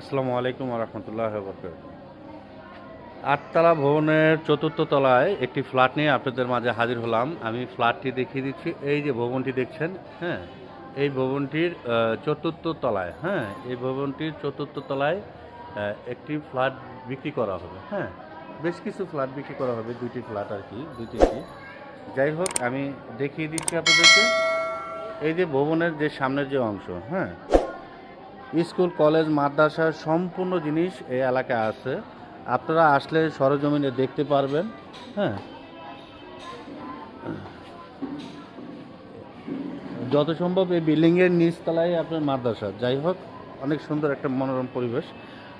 আসসালামু আলাইকুম রহমতুল্লাহ আটতলা ভবনের চতুর্থ তলায় একটি ফ্ল্যাট নিয়ে আপনাদের মাঝে হাজির হলাম। আমি ফ্ল্যাটটি দেখিয়ে দিচ্ছি। এই যে ভবনটি দেখছেন হ্যাঁ এই ভবনটির চতুর্থ তলায় হ্যাঁ এই ভবনটির চতুর্থ তলায় একটি ফ্ল্যাট বিক্রি করা হবে হ্যাঁ বেশ কিছু ফ্ল্যাট বিক্রি করা হবে, দুইটি ফ্ল্যাট আর কি দুই তিনটি যাই হোক, আমি দেখিয়ে দিচ্ছি আপনাদেরকে। এই যে ভবনের যে সামনের যে অংশ হ্যাঁ স্কুল, কলেজ মাদ্রাসা সম্পূর্ণ জিনিস এই এলাকায় আছে। আপনারা আসলে সরজমিনে দেখতে পারবেন হ্যাঁ। যত সম্ভব এই বিল্ডিংয়ের নিচতলায় আপনার মাদ্রাসা। যাই হোক, অনেক সুন্দর একটা মনোরম পরিবেশ।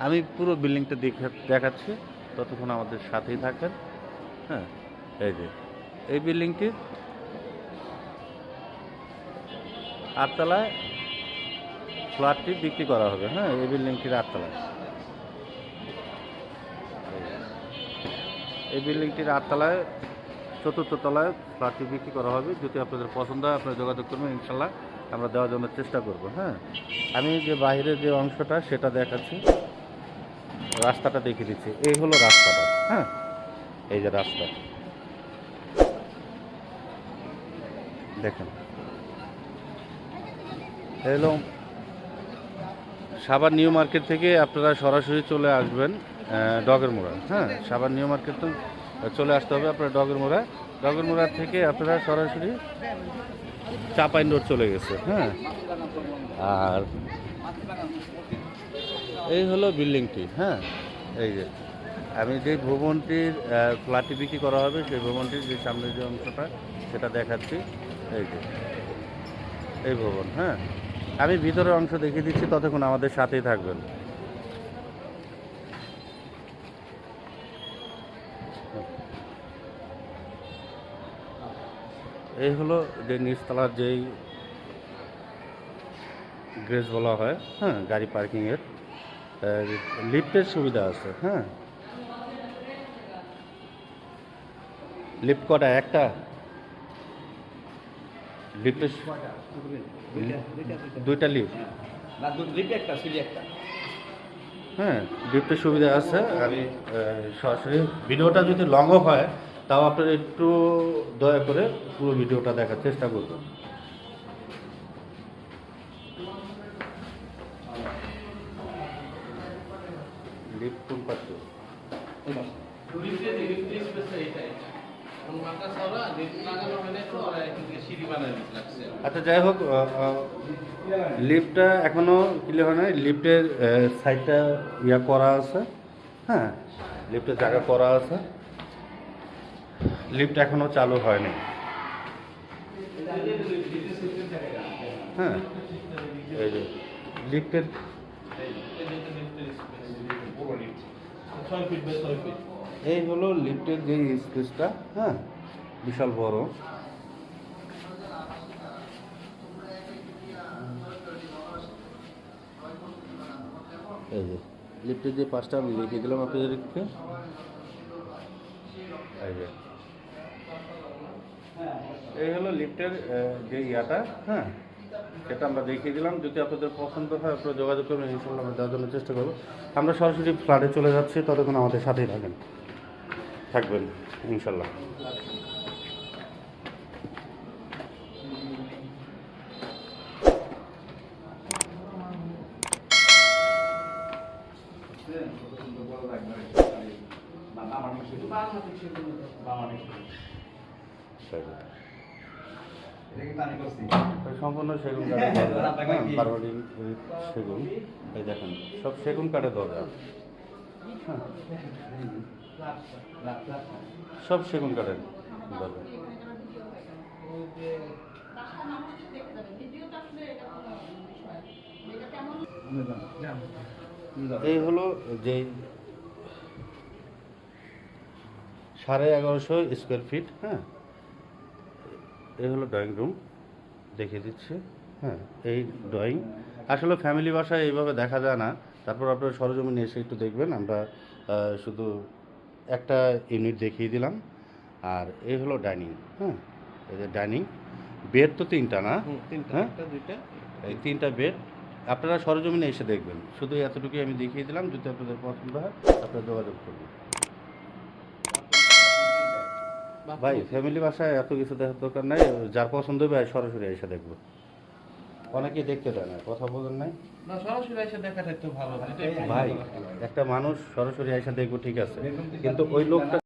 আমি পুরো বিল্ডিংটা দেখে দেখাচ্ছি, ততক্ষণ আমাদের সাথেই থাকেন হ্যাঁ। এই যে, এই বিল্ডিংটি। আটতলায় ফ্ল্যাটটি বিক্রি করা হবে হ্যাঁ? এই বিল্ডিংটির আটতলায়। এই বিল্ডিংটির আটতলায়, চতুর্থ তলায় ফ্ল্যাটটি বিক্রি করা হবে। যদি আপনাদের পছন্দ হয়, আপনারা যোগাযোগ করবেন, ইনশাল্লাহ আমরা দেওয়ার জন্য চেষ্টা করব হ্যাঁ? আমি যে বাইরের যে অংশটা, সেটা দেখাচ্ছি। রাস্তাটা দেখিয়ে দিচ্ছি। এই হলো রাস্তাটা হ্যাঁ? এই যে রাস্তা। দেখেন। হ্যালো সাবার নিউ মার্কেট থেকে আপনারা সরাসরি চলে আসবেন ডগের মোড়া হ্যাঁ সাবার নিউ মার্কেট তো চলে আসতে হবে আপনার ডগের মোড়া ডগের মোড়া থেকে আপনারা সরাসরি চাপাইন রোড চলে গেছে হ্যাঁ। আর এই হলো বিল্ডিংটি হ্যাঁ এই যে। আমি যে ভবনটির ফ্ল্যাটটি বিক্রি করা হবে, সেই ভবনটির যে সামনের যে অংশটা, সেটা দেখাচ্ছি, এই যে। এই ভবন হ্যাঁ। আমি ভিতরের অংশ দেখিয়ে দিচ্ছি, ততক্ষণ আমাদের সাথেই থাকবেন। এই হলো যে নিচতলার যেই গ্রেজ বলা হয় হ্যাঁ গাড়ি পার্কিংয়ের। লিফটের সুবিধা আছে হ্যাঁ। লিফট কটা, একটা? লিফটের দুইটা লিপে একটা সিলি একটা। হ্যাঁ লিফটের সুবিধা আছে। আমি সরাসরি ভিডিওটা যদি লংও হয় তাও আপনারা একটু দয়া করে পুরো ভিডিওটা দেখার চেষ্টা করবেন। লিফট কোন পাচ্ছ আচ্ছা যাই হোক লিফটটা এখনও ক্লিয়ার হয় নাই। লিফটের সাইডটা ইয়া করা আছে। হ্যাঁ লিফটের জায়গা করা আছে। লিফট এখনও চালু হয়নি। হ্যাঁ এই যে লিফটের এই হলো লিফটের যে স্পেসটা হ্যাঁ? বিশাল বড়। এই যে, লিফটের যে পাঁচটা আমি লিখে দিলাম আপনাদেরকে। এই এই হলো লিফটের যে ইয়াটা হ্যাঁ? সেটা আমরা দেখিয়ে দিলাম। যদি আপনাদের পছন্দ হয়, আপনারা যোগাযোগ করবেন ইনশাল্লাহ আমরা দেওয়ার জন্য চেষ্টা করব। আমরা সরাসরি ফ্ল্যাটে চলে যাচ্ছি, ততক্ষণ আমাদের সাথেই থাকেন। থাকবেন ইনশাল্লাহ। সম্পূর্ণ সেগুন কাঠের হ্যাঁ, সেগুন। এই দেখেন সব সেগুন কাঠের দরজা। হ্যাঁ, সব সেগুন কাঠের এই হলো যে সাড়ে এগারোশো স্কোয়ার ফিট হ্যাঁ? এই হলো ড্রয়িং রুম দেখিয়ে দিচ্ছি হ্যাঁ এই ড্রয়িং আসলে ফ্যামিলি বাসায় এইভাবে দেখা যায় না। তারপর আপনারা সরজমিনে এসে একটু দেখবেন, আমরা শুধু একটা ইউনিট দেখিয়ে দিলাম। আর এই হলো ডাইনিং হ্যাঁ? এই যে ডাইনিং বেড তো তিনটা না? তিনটা হ্যাঁ? দুইটা এই তিনটা বেড আপনারা সরজমিনে এসে দেখবেন। শুধু এতটুকুই আমি দেখিয়ে দিলাম যদি আপনাদের পছন্দ হয় আপনারা যোগাযোগ করবেন। ভাই ফ্যামিলি বাসায় এত কিছু দেখার দরকার নাই যার পছন্দ হবে সরাসরি এসে দেখব। অনেকেই দেখতে দেয় না কথা বলেন নাই? ভাই একটা মানুষ সরাসরি আইসা দেখব ঠিক আছে। কিন্তু ওই লোকটা